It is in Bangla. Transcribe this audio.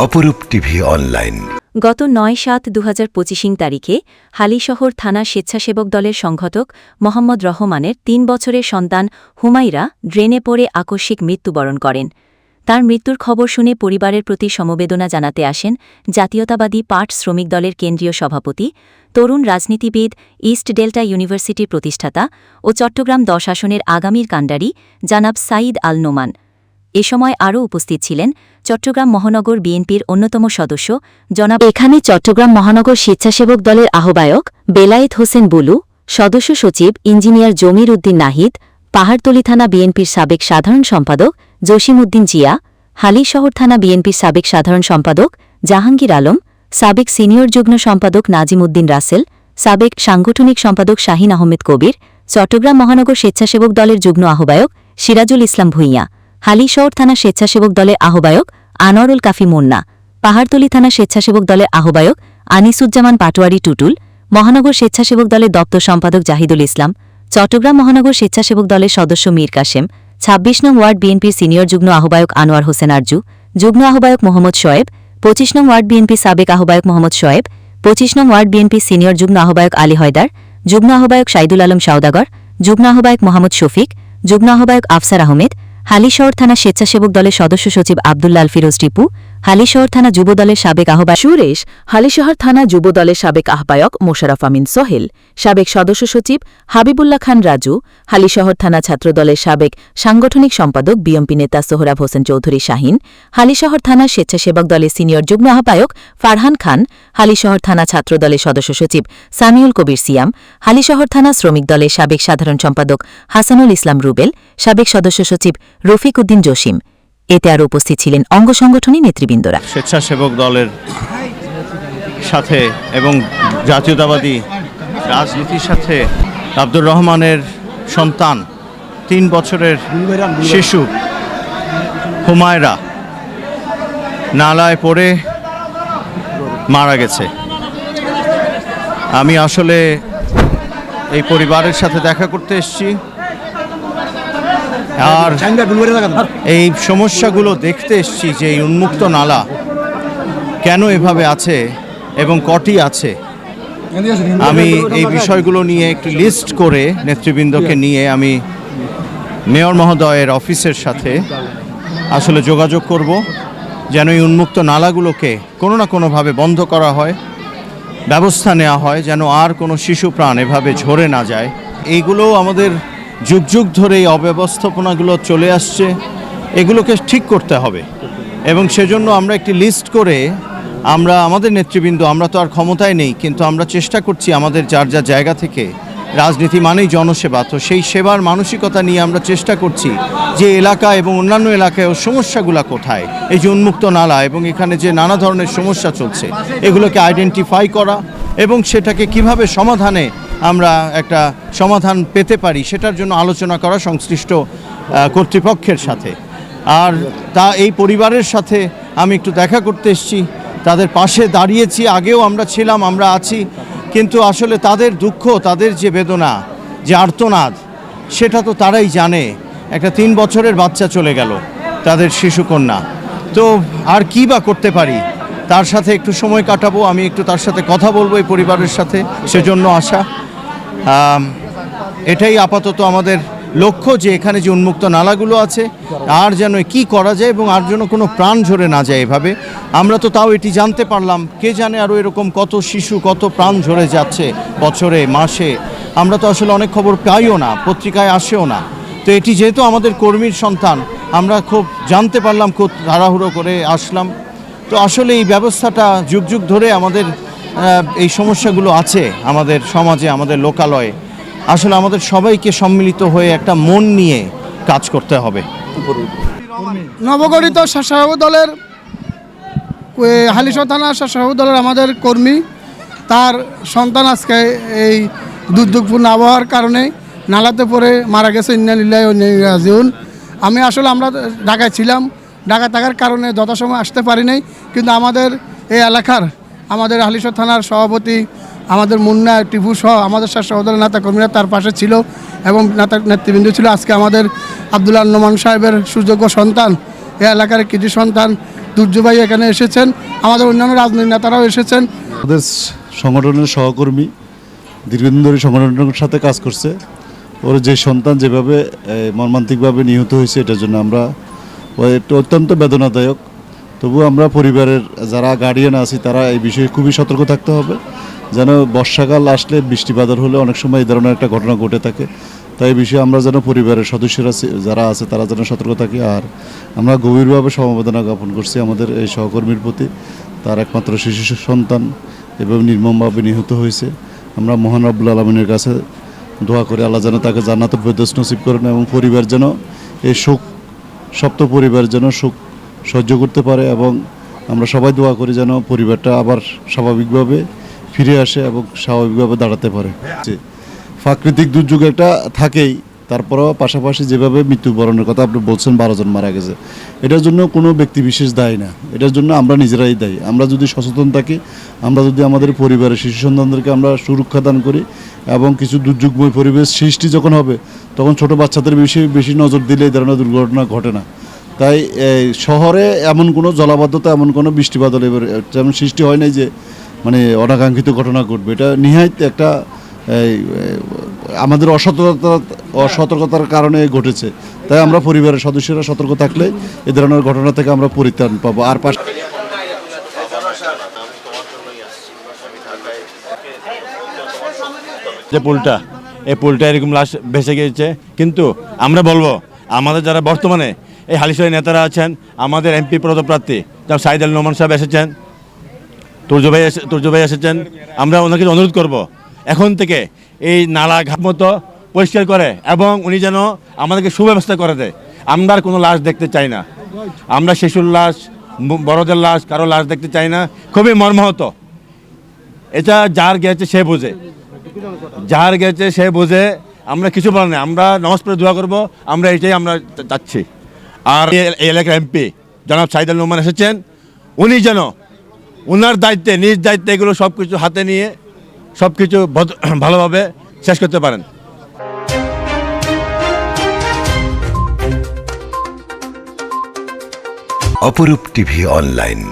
অপরূপ টিভি অনলাইন। গত নয় সাত দু হাজার পঁচিশিং তারিখে হালিশহর থানা স্বেচ্ছাসেবক দলের সংগঠক মোহাম্মদ রহমানের তিন বছরের সন্তান হুমাইরা ড্রেনে পড়ে আকস্মিক মৃত্যুবরণ করেন। তার মৃত্যুর খবর শুনে পরিবারের প্রতি সমবেদনা জানাতে আসেন জাতীয়তাবাদী পাট শ্রমিক দলের কেন্দ্রীয় সভাপতি, তরুণ রাজনীতিবিদ, ইস্ট ডেল্টা ইউনিভার্সিটির প্রতিষ্ঠাতা ও চট্টগ্রাম দশ আসনের আগামীর কাণ্ডারি জানাব সাঈদ আল নোমান। এ সময় আরও উপস্থিত ছিলেন চট্টগ্রাম মহানগর বিএনপির অন্যতম সদস্য জনাব এখানে চট্টগ্রাম মহানগর স্বেচ্ছাসেবক দলের আহ্বায়ক বেলায়েত হোসেন বুলু, সদস্য সচিব ইঞ্জিনিয়ার জমির উদ্দিন নাহিদ, পাহাড়তলী থানা বিএনপির সাবেক সাধারণ সম্পাদক জসিম উদ্দিন জিয়া হালিশহর থানা বিএনপির সাবেক সাধারণ সম্পাদক জাহাঙ্গীর আলম, সাবেক সিনিয়র যুগ্ম সম্পাদক নাজিম উদ্দিন রাসেল, সাবেক সাংগঠনিক সম্পাদক শাহিন আহমেদ কবির, চট্টগ্রাম মহানগর স্বেচ্ছাসেবক দলের যুগ্ম আহ্বায়ক সিরাজুল ইসলাম ভূঁইয়া। হালিশহর থানা স্বেচ্ছাসেবক দলের আহ্বায়ক আনোয়ারুল কাফি মুন্না, পাহাড়তলী থানা স্বেচ্ছাসেবক দলের আহ্বায়ক আনিসুজ্জামান পাটোয়ারি টুটুল, মহানগর স্বেচ্ছাসেবক দলের দপ্তর সম্পাদক জাহিদুল ইসলাম, চট্টগ্রাম মহানগর স্বেচ্ছাসেবক দলের সদস্য মীর কাশেম, ছাব্বিশ নং ওয়ার্ড বিএনপির সিনিয়র যুগ্ম আহ্বায়ক আনোয়ার হোসেন আরজু, যুগ্ম আহ্বায়ক মোহাম্মদ শোয়েব, পঁচিশ নং ওয়ার্ড বিএনপি সাবেক আহ্বায়ক মোহাম্মদ শোয়েব, পঁচিশ নং ওয়ার্ড বিএনপি সিনিয়র যুগ্ম আহ্বায়ক আলী হয়দার, যুগ্ম আহ্বায়ক সাইদুল আলম সাউদাগর যুগ্ম আহ্বায়ক মোহাম্মদ শফিক, যুগ্ম আহ্বায়ক আফসার আহমেদ হালিশহর থানা স্বেচ্ছাসেবক দলের সদস্য সচিব আবদুল্লাল ফিরোজ টিপু হালিশহর থানা যুবদলের সাবেক আহ্বায়ক সুরেশ, হালিশহর থানা যুবদলের সাবেক আহ্বায়ক মোশারফ আমিন সোহেল, সাবেক সদস্য সচিব হাবিবুল্লাহ খান রাজু, হালিশহর থানা ছাত্রদলের সাবেক সাংগঠনিক সম্পাদক বিএমপি নেতা সোহরাব হোসেন চৌধুরী শাহিন, হালিশহর থানা স্বেচ্ছাসেবক দলের সিনিয়র যুগ্ম আহ্বায়ক ফারহান খান, হালিশহর থানা ছাত্রদলের সদস্য সচিব সামিউল কবির সিয়াম, হালিশহর থানা শ্রমিক দলের সাবেক সাধারণ সম্পাদক হাসানুল ইসলাম রুবেল, সাবেক সদস্য সচিব রফিক উদ্দিন জসিম এতে আরও উপস্থিত ছিলেন অঙ্গ সংগঠনী নেতৃবৃন্দরা। স্বেচ্ছাসেবক দলের সাথে এবং জাতীয়তাবাদী রাজনীতির সাথে আব্দুর রহমানের সন্তান, তিন বছরের শিশু হুমায়রা নালায় পড়ে মারা গেছে। আমি আসলে এই পরিবারের সাথে দেখা করতে এসেছি। আর এই সমস্যাগুলো দেখতে এসছি যে এই উন্মুক্ত নালা কেন এভাবে আছে এবং কটি আছে? আমি এই বিষয়গুলো নিয়ে একটু লিস্ট করে নেতৃবৃন্দকে নিয়ে আমি মেয়র মহোদয়ের অফিসের সাথে আসলে যোগাযোগ করব যেন এই উন্মুক্ত নালাগুলোকে কোনো না কোনোভাবে বন্ধ করা হয় ব্যবস্থা নেওয়া হয় যেন আর কোনো শিশু প্রাণ এভাবে ঝরে না যায়। এইগুলো আমাদের যুগ যুগ ধরে এই অব্যবস্থাপনাগুলো চলে আসছে, এগুলোকে ঠিক করতে হবে। এবং সেজন্য আমরা একটি লিস্ট করে আমরা, আমাদের নেতৃবৃন্দ, আমরা তো আর ক্ষমতায় নেই, কিন্তু আমরা চেষ্টা করছি আমাদের যার যা জায়গা থেকে, রাজনীতি মানেই জনসেবা, তো সেই সেবার মানসিকতা নিয়ে আমরা চেষ্টা করছি যে এলাকা এবং অন্যান্য এলাকায় সমস্যাগুলো কোথায়, এই যে উন্মুক্ত নালা এবং এখানে যে নানা ধরনের সমস্যা চলছে, এগুলোকে আইডেন্টিফাই করা এবং সেটাকে কীভাবে সমাধানে আমরা একটা সমাধান পেতে পারি, সেটার জন্য আলোচনা করা সংশ্লিষ্ট কর্তৃপক্ষের সাথে। আর তা এই পরিবারের সাথে আমি একটু দেখা করতে এসেছি, তাদের পাশে দাঁড়িয়েছি, আগেও আমরা ছিলাম, আমরা আছি, কিন্তু আসলে তাদের দুঃখ, তাদের যে বেদনা, যে আর্তনাদ, সেটা তো তারাই জানে। একটা তিন বছরের বাচ্চা চলে গেল, তাদের শিশুকন্যা। তো আর কি বা করতে পারি? তার সাথে একটু সময় কাটাবো, আমি একটু তার সাথে কথা বলব এই পরিবারের সাথে, সেজন্য আসা এটাই আপাতত আমাদের লক্ষ্য যে এখানে যে উন্মুক্ত নালাগুলো আছে, আর যেন কি করা যায় এবং আর যেন কোনো প্রাণ ঝরে না যায় এভাবে। আমরা তো তাও এটি জানতে পারলাম, কে জানে আরও এরকম কত শিশু, কত প্রাণ ঝরে যাচ্ছে বছরে, মাসে। আমরা তো আসলে অনেক খবর পাইও না, পত্রিকায় আসেও না। তো এটি যেহেতু আমাদের কর্মীর সন্তান, আমরা খুব জানতে পারলাম খুব তাড়াহুড়ো করে আসলাম। তো আসলে এই ব্যবস্থাটা যুগ যুগ ধরে আমাদের এই সমস্যাগুলো আছে আমাদের সমাজে আমাদের লোকালয়ে। আসলে আমাদের সবাইকে সম্মিলিত হয়ে একটা মন নিয়ে কাজ করতে হবে। নবগঠিত স্বেচ্ছাসেবক দলের এ, হালিশহর থানা স্বেচ্ছাসেবক দলের আমাদের কর্মী তার সন্তান আজকে এই দুর্যোগপূর্ণ আবহাওয়ার কারণে নালাতে পড়ে মারা গেছে ইন্নালিল্লাহ রাজিউন। আমি আসলে আমরা ঢাকায় ছিলাম ঢাকা থাকার কারণে যথাসময় আসতে পারি নাই কিন্তু আমাদের এই এলাকার আমাদের হালিশহর থানার সভাপতি, আমাদের মুন্না টিভু সহ আমাদের স্বেচ্ছাসেবক দলের নেতা কর্মীরা তার পাশে ছিল এবং নেতা নেতৃবৃন্দ ছিল। আজকে আমাদের আবদুল্লাহ নোমান সাহেবের সুযোগ্য সন্তান, এ এলাকার কৃতি সন্তান দুর্যোগ ভাই এখানে এসেছেন। আমাদের অন্যান্য রাজনৈতিক নেতারাও এসেছেন। আমাদের সংগঠনের সহকর্মী দীর্ঘদিন ধরে সংগঠনের সাথে কাজ করছে। ওর যে সন্তান যেভাবে মর্মান্তিকভাবে নিহত হয়েছে, এটার জন্য আমরা অত্যন্ত বেদনাদায়ক। তবু আমরা পরিবারের যারা গার্ডিয়ান আছি, তারা এই বিষয়ে খুবই সতর্ক থাকতে হবে। যেন বর্ষাকাল আসলে বৃষ্টি বাদল হলে অনেক সময় এই ধরনের একটা ঘটনা ঘটে থাকে। তাই এই বিষয়ে আমরা যেন পরিবারের সদস্যরা যারা আছে, তারা যেন সতর্ক থাকি। আর আমরা গভীরভাবে সমবেদনা জ্ঞাপন করছি আমাদের এই সহকর্মীর প্রতি। তার একমাত্র শিশু সন্তান এবং নির্মমভাবে নিহত হয়েছে। আমরা মহান রব্বুল আলমিনের কাছে দোয়া করে, আল্লাহ যেন তাকে জান্নাত বেদস নসিব করেন এবং পরিবার যেন এই শোক, সপ্ত পরিবার যেন সুখ সহ্য করতে পারে এবং আমরা সবাই দোয়া করি যেন পরিবারটা আবার স্বাভাবিকভাবে ফিরে আসে এবং স্বাভাবিকভাবে দাঁড়াতে পারে। প্রাকৃতিক দুর্যোগ একটা থাকেই, তারপরেও পাশাপাশি যেভাবে মৃত্যুবরণের কথা আপনি বলছেন বারো জন মারা গেছে, এটার জন্য কোনো ব্যক্তি বিশেষ দায়ী না। এটার জন্য আমরা নিজেরাই দায়ী। আমরা যদি সচেতন থাকি, আমরা যদি আমাদের পরিবারের শিশু সন্তানদেরকে আমরা সুরক্ষা দান করি এবং কিছু দুর্যোগময় পরিবেশ সৃষ্টি যখন হবে, তখন ছোট বাচ্চাদের বেশি বেশি নজর দিলে এই ধরনের দুর্ঘটনা ঘটে না। তাই শহরে এমন কোনো জলাবদ্ধতা, এমন কোনো বৃষ্টি বাদল এবার যেমন সৃষ্টি হয় নাই যে মানে অনাকাঙ্ক্ষিত ঘটনা ঘটবে। এটা নিহাইত একটা আমাদের অসতর্কতা, অসতর্কতার কারণে ঘটেছে। তাই আমরা পরিবারের সদস্যরা সতর্ক থাকলে এ ধরনের ঘটনা থেকে আমরা পরিত্রাণ পাবো। আর পাশ যে পুলটা, এই পুলটা এরকম লাশ ভেসে গিয়েছে। কিন্তু আমরা বলব, আমাদের যারা বর্তমানে এই হালিশাহী নেতারা আছেন, আমাদের এমপি পদপ্রার্থী যেমন সাইদ আল নোমান সাহেব এসেছেন, তুর্য ভাই এসে- তুর্য ভাই এসেছেন, আমরা ওনাকে অনুরোধ করব। এখন থেকে এই নালা ঘাট মতো পরিষ্কার করে এবং উনি যেন আমাদেরকে সুব্যবস্থা করে দেয়। আমরা আর কোনো লাশ দেখতে চাই না। আমরা শিশুর লাশ বড়দের লাশ, কারও লাশ দেখতে চাই না। খুবই মর্মাহত। এটা যার গেছে সে বোঝে। যার গেছে সে বোঝে। আমরা কিছু বলার নেই। আমরা পড়ে দোয়া করব। আমরা এটাই আমরা চাচ্ছি। আর এলাকার এমপি, জনাব সাইদুল নোমান এসেছেন। উনি যেন ওনার দায়িত্বে, নিজ দায়িত্বে এগুলো সব কিছু হাতে নিয়ে সব কিছু ভালোভাবে শেষ করতে পারেন। অপরূপ টিভি অনলাইন।